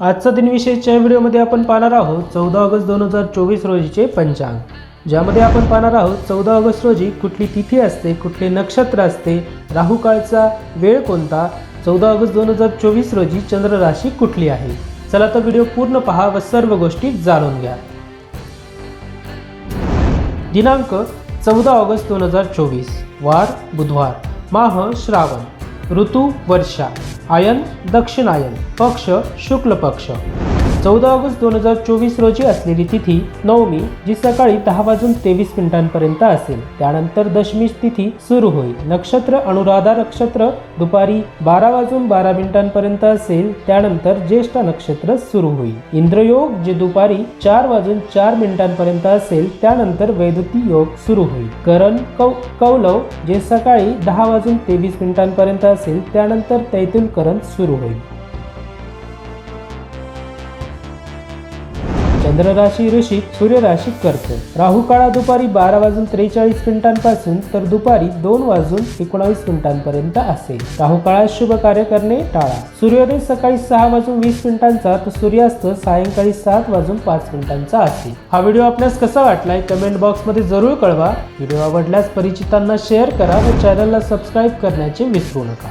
आजचा दिनविशेषच्या व्हिडिओमध्ये आपण पाहणार आहोत चौदा ऑगस्ट दोन हजार चोवीस रोजीचे पंचांग. ज्यामध्ये आपण पाहणार आहोत चौदा ऑगस्ट रोजी कुठली तिथी असते कुठले नक्षत्र असते राहुकाळचा वेळ कोणता चौदा ऑगस्ट दोन हजार चोवीस रोजी चंद्र राशी कुठली आहे. चला तर व्हिडिओ पूर्ण पहा व सर्व गोष्टी जाणून घ्या. दिनांक चौदा ऑगस्ट दोन हजार चोवीस वार बुधवार माह श्रावण. ऋतू वर्षा आयन दक्षिणायन पक्ष शुक्ल पक्ष. चौदा ऑगस्ट दोन हजार चोवीस रोजी असलेली तिथी नवमी जी सकाळी दहा वाजून तेवीस मिनिटांपर्यंत असेल. त्यानंतर दशमी तिथी सुरू होईल. नक्षत्र अनुराधा नक्षत्र दुपारी बारा वाजून बारा मिनिटांपर्यंत असेल. त्यानंतर ज्येष्ठ नक्षत्र सुरू होईल. इंद्रयोग जे दुपारी चार वाजून चार मिनिटांपर्यंत असेल त्यानंतर वैद्युती योग सुरू होईल. करण कौ कौलव जे सकाळी दहा वाजून तेवीस मिनिटांपर्यंत असेल त्यानंतर तैतुलकरण सुरू होईल. चंद्रराशी ऋषी ऋषिक सूर्य राहू काळा दुपारी बारा वाजून त्रेचाळीस मिनिटांपासून तर दुपारी दोन वाजून एकोणावीस मिनिटांपर्यंत असेल राहू काळात शुभ कार्य करणे टाळा. सूर्योदय सकाळी सहा वाजून वीस मिनिटांचा तर सूर्यास्त सायंकाळी सात वाजून पाच मिनिटांचा असेल हा व्हिडिओ आपल्यास कसा वाटलाय कमेंट बॉक्समध्ये जरूर कळवा. व्हिडिओ आवडल्यास परिचितांना शेअर करा व चॅनलला सबस्क्राईब करण्याचे विसरू नका.